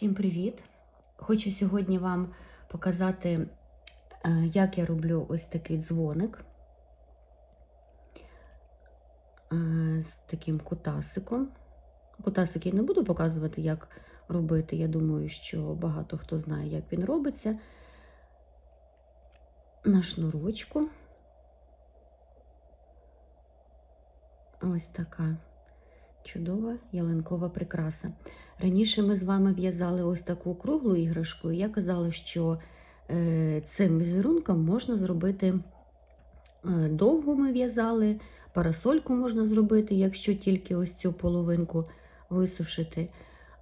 Всім привіт! Хочу сьогодні вам показати, е, як я роблю ось такий дзвоник е, з таким кутасиком. Кутасик я не буду показувати, як робити. Я думаю, що багато хто знає, як він робиться. На шнурочку. Ось така чудова ялинкова прикраса. Раніше ми з вами в'язали ось таку круглу іграшку, і я казала, що е, цим візерунком можна зробити е, довгу ми в'язали, парасольку можна зробити, якщо тільки ось цю половинку висушити.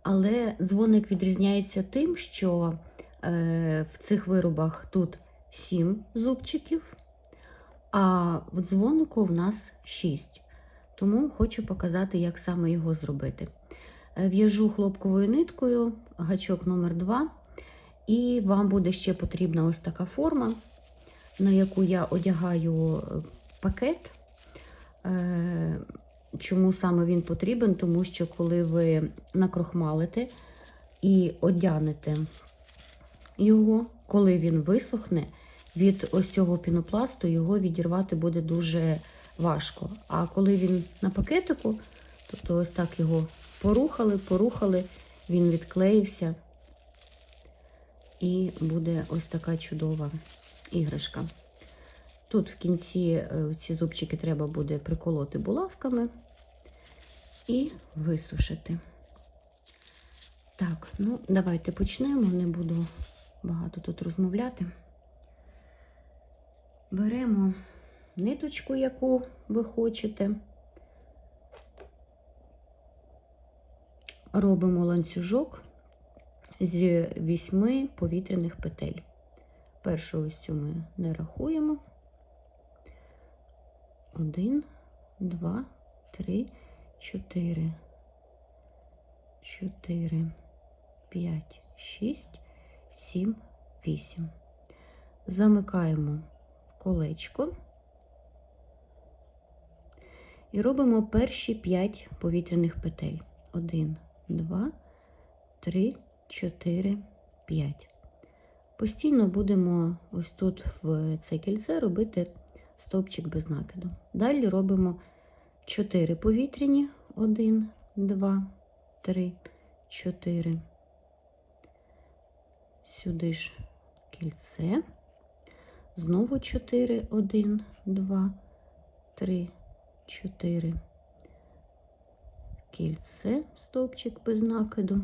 Але дзвоник відрізняється тим, що е, в цих виробах тут 7 зубчиків, а в дзвонику в нас 6. Тому хочу показати, як саме його зробити. Е, В'яжу хлопковою ниткою, гачок номер 2 і вам буде ще потрібна ось така форма, на яку я одягаю е, пакет. Е, Чому саме він потрібен? Тому що коли ви накрохмалите і одягнете його, коли він висохне, від ось цього пінопласту його відірвати буде дуже важко. А коли він на пакетику, тобто ось так його порухали, порухали, він відклеївся, і буде ось така чудова іграшка. Тут в кінці е, ці зубчики треба буде приколоти булавками і висушити. Так, ну давайте почнемо, не буду багато тут розмовляти. Беремо ниточку, яку ви хочете. Робимо ланцюжок з вісьми повітряних петель. Першу ось цю ми не рахуємо. Один, два, три, чотири, чотири, п'ять, шість, сім, вісім. Замикаємо в колечко і робимо перші 5 повітряних петель. 1, 2, 3, 4, 5. Постійно будемо ось тут в це кільце робити стовпчик без накиду. Далі робимо 4 повітряні. 1, 2, 3, 4. Сюди ж кільце. Знову 4, 1, 2, 3, 4. Кільце, стовпчик без накиду.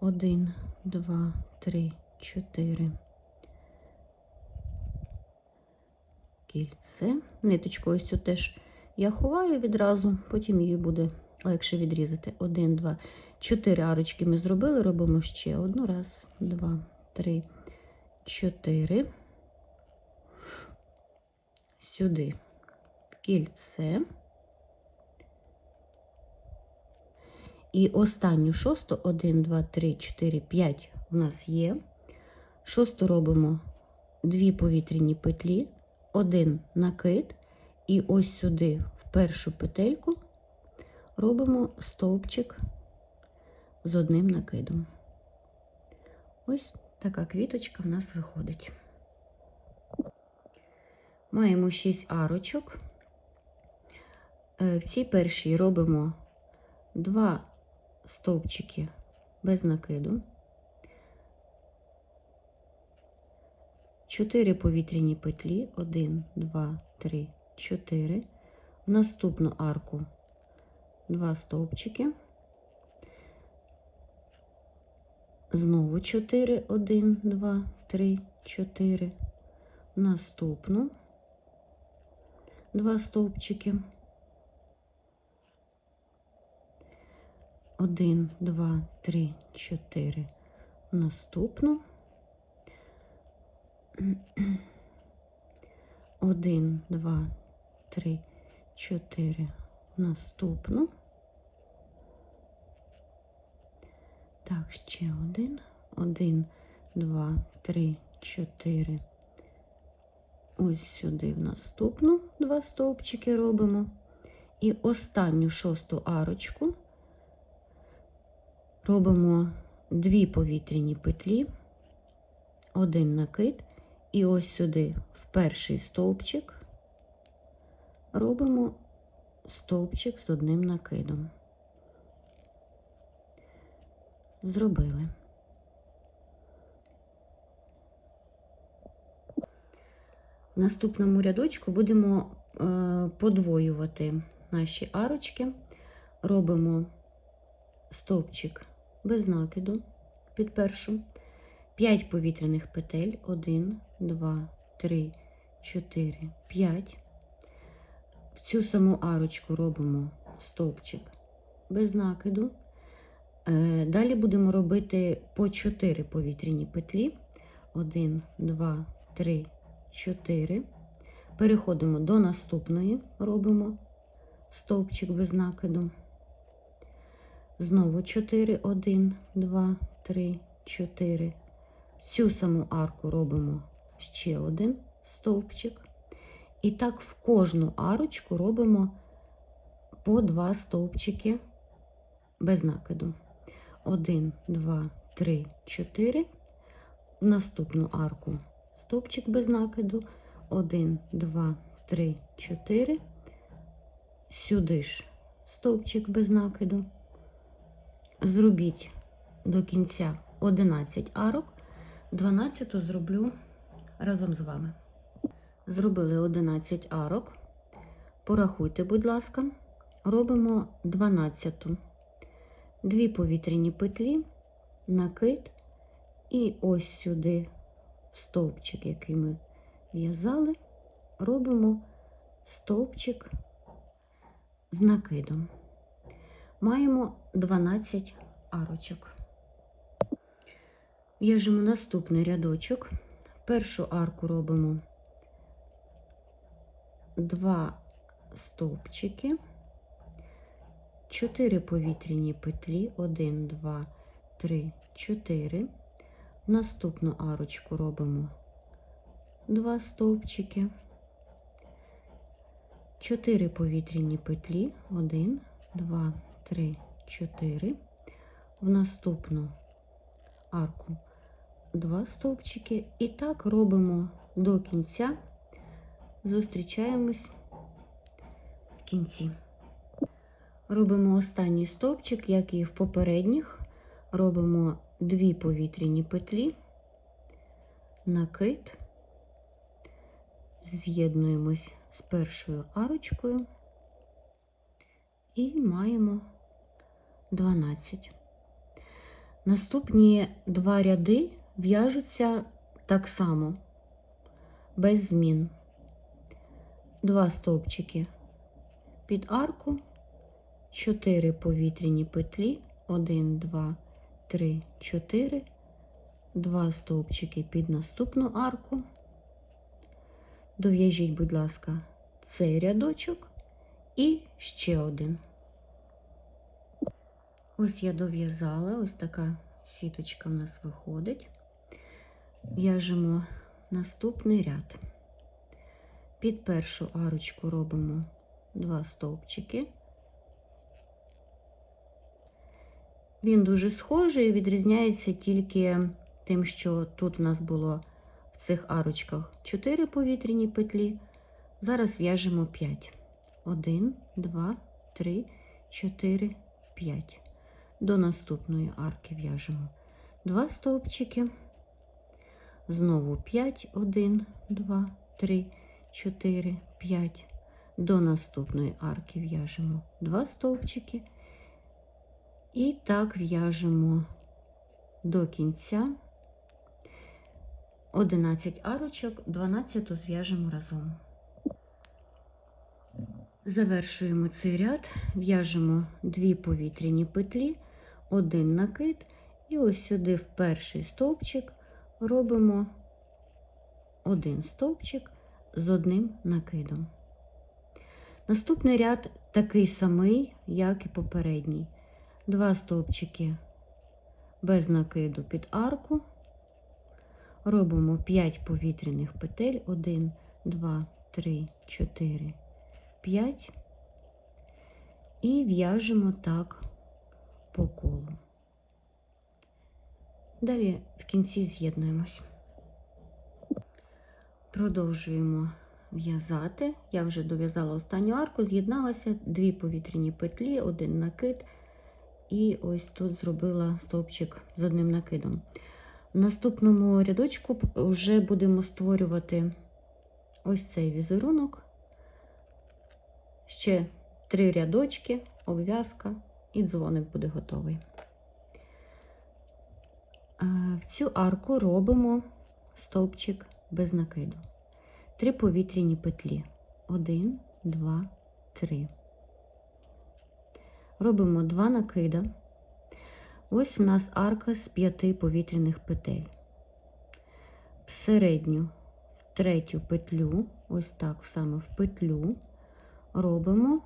1, 2, 3, 4. Кільце. Ниточку ось цю теж я ховаю відразу, потім її буде легше відрізати. 1, 2, 4 арочки ми зробили, робимо ще одну. Раз, два, три, чотири. Сюди кільце. І останню шосту, 1, 2, 3, 4, 5 у нас є. Шосту робимо дві повітряні петлі, один накид, і ось сюди, в першу петельку, робимо стовпчик з одним накидом. Ось така квіточка в нас виходить. Маємо 6 арочок. Е, В цій першій робимо 2 стовпчики без накиду, 4 повітряні петлі, 1, 2, 3, 4. В наступну арку 2 стовпчики. Знову 4, 1, 2, 3, 4. Наступну 2 стовпчики. 1, 2, 3, 4. Наступну. 1, 2, 3, 4. Наступну. Так, ще один. 1, 2, 3, 4. Ось сюди в наступну два стовпчики робимо. І останню шосту арочку робимо дві повітряні петлі, один накид, і ось сюди, в перший стовпчик, робимо стовпчик з одним накидом. Зробили. В наступному рядочку будемо е, подвоювати наші арочки. Робимо стовпчик без накиду під першу, 5 повітряних петель, 1, 2, 3, 4, 5. В цю саму арочку робимо стовпчик без накиду. Е, Далі будемо робити по 4 повітряні петлі. 1, 2, 3, 4. Переходимо до наступної, робимо стовпчик без накиду. Знову 4, 1, 2, 3, 4. Цю саму арку робимо ще один стовпчик. І так в кожну арочку робимо по два стовпчики без накиду. 1, 2, 3, 4. В наступну арку стовпчик без накиду. 1, 2, 3, 4. Сюди ж стовпчик без накиду. Зробіть до кінця 11 арок, 12 зроблю разом з вами. Зробили 11 арок. Порахуйте, будь ласка, робимо 12. Дві повітряні петлі, накид, і ось сюди стовпчик, який ми в'язали, робимо стовпчик з накидом. Маємо 12 арочок. В'яжемо наступний рядочок. Першу арку робимо 2 стовпчики, 4 повітряні петлі, 1, 2, 3, 4. Наступну арочку робимо 2 стовпчики, 4 повітряні петлі, 1, 2, 3, 4. В наступну арку 2 стовпчики. І так робимо до кінця, зустрічаємось в кінці. Робимо останній стовпчик, як і в попередніх. Робимо дві повітряні петлі, накид, з'єднуємось з першою арочкою і маємо 12. Наступні два ряди в'яжуться так само, без змін. Два стовпчики під арку, 4 повітряні петлі, 1, 2, 3, 4, два стовпчики під наступну арку. Дов'яжіть, будь ласка, цей рядочок і ще один. Ось я дов'язала, ось така сіточка в нас виходить. В'яжемо наступний ряд. Під першу арочку робимо два стовпчики. Він дуже схожий, відрізняється тільки тим, що тут в нас було в цих арочках 4 повітряні петлі. Зараз в'яжемо 5. 1, 2, 3, 4, 5. До наступної арки в'яжемо 2 стовпчики. Знову 5, 1, 2, 3, 4, 5. До наступної арки в'яжемо 2 стовпчики. І так в'яжемо до кінця 11 арочок, 12 зв'яжемо разом. Завершуємо цей ряд, в'яжемо дві повітряні петлі, один накид, і ось сюди в перший стовпчик робимо один стовпчик з одним накидом. Наступний ряд такий самий, як і попередній. Два стовпчики без накиду під арку. Робимо 5 повітряних петель, 1, 2, 3, 4, 5 і в'яжемо так по колу. Далі в кінці з'єднуємось. Продовжуємо в'язати. Я вже дов'язала останню арку, з'єдналася дві повітряні петлі, один накид, і ось тут зробила стовпчик з одним накидом. В наступному рядочку вже будемо створювати ось цей візерунок. Ще три рядочки, обв'язка і дзвоник буде готовий. В цю арку робимо стовпчик без накиду. Три повітряні петлі. Один, два, три. Робимо два накида. Ось у нас арка з п'яти повітряних петель. В середню, в третю петлю, ось так саме в петлю, робимо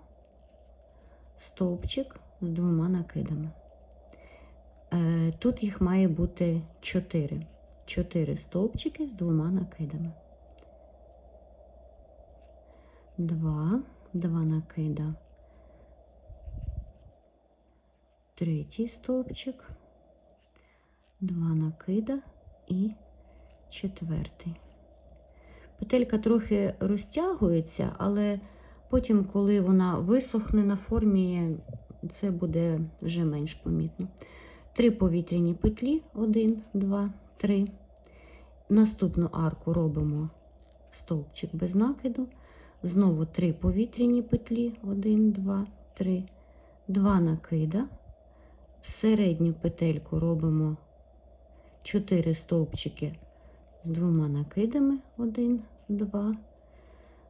стовпчик з двома накидами. Е, Тут їх має бути 4. 4 стовпчики з двома накидами. 2, 2 накида. Третій стовпчик, 2 накида і четвертий. Петелька трохи розтягується, але потім, коли вона висохне на формі, це буде вже менш помітно. Три повітряні петлі, 1, 2, 3. Наступну арку робимо стовпчик без накиду. Знову три повітряні петлі, 1, 2, 3, 2 накида. Середню петельку робимо 4 стовпчики з двома накидами, 1, 2.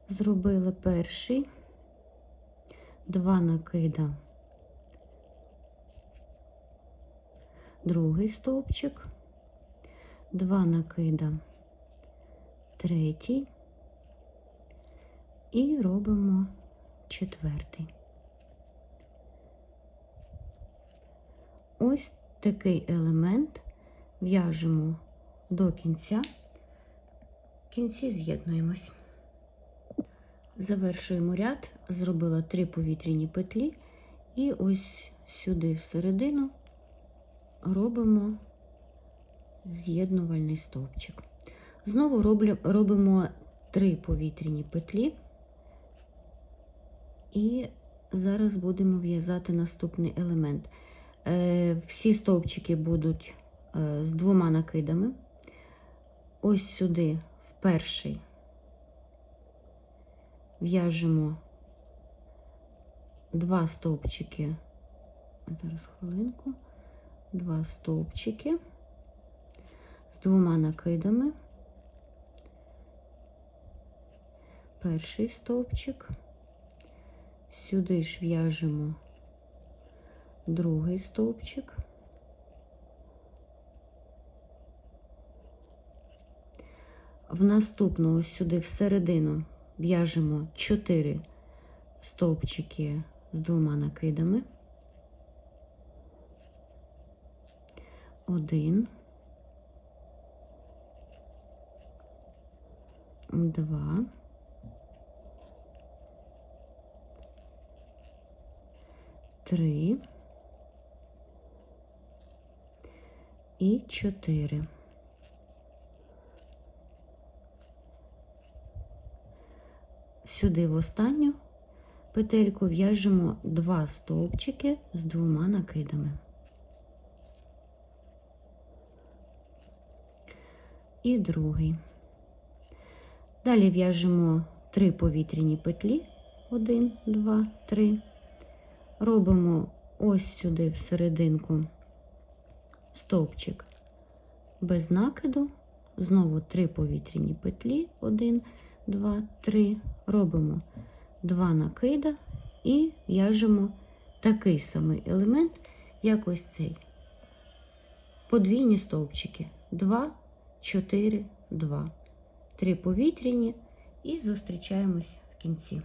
Зробили перший, 2 накида. Другий стовпчик, два накида, третій. І робимо четвертий. Ось такий елемент в'яжемо до кінця, в кінці з'єднуємось. Завершуємо ряд, зробила три повітряні петлі, і ось сюди всередину робимо з'єднувальний стовпчик. Знову робимо три повітряні петлі, і зараз будемо в'язати наступний елемент. Е, всі стовпчики будуть е, з двома накидами. Ось сюди, в перший, в'яжемо два стовпчики. Зараз хвилинку два стовпчики з двома накидами. Перший стовпчик, сюди ж в'яжемо другий стовпчик. В наступну ось сюди всередину в'яжемо 4 стовпчики з двома накидами. Один, два, три і чотири. Сюди в останню петельку в'яжемо два стовпчики з двома накидами. І другий. Далі в'яжемо три повітряні петлі, 1, 2, 3. Робимо ось сюди всерединку стовпчик без накиду, знову три повітряні петлі, 1, 2, 3. Робимо два накида і в'яжемо такий самий елемент, як ось цей. Подвійні стовпчики. 2 4, 2. Три повітряні і зустрічаємось в кінці.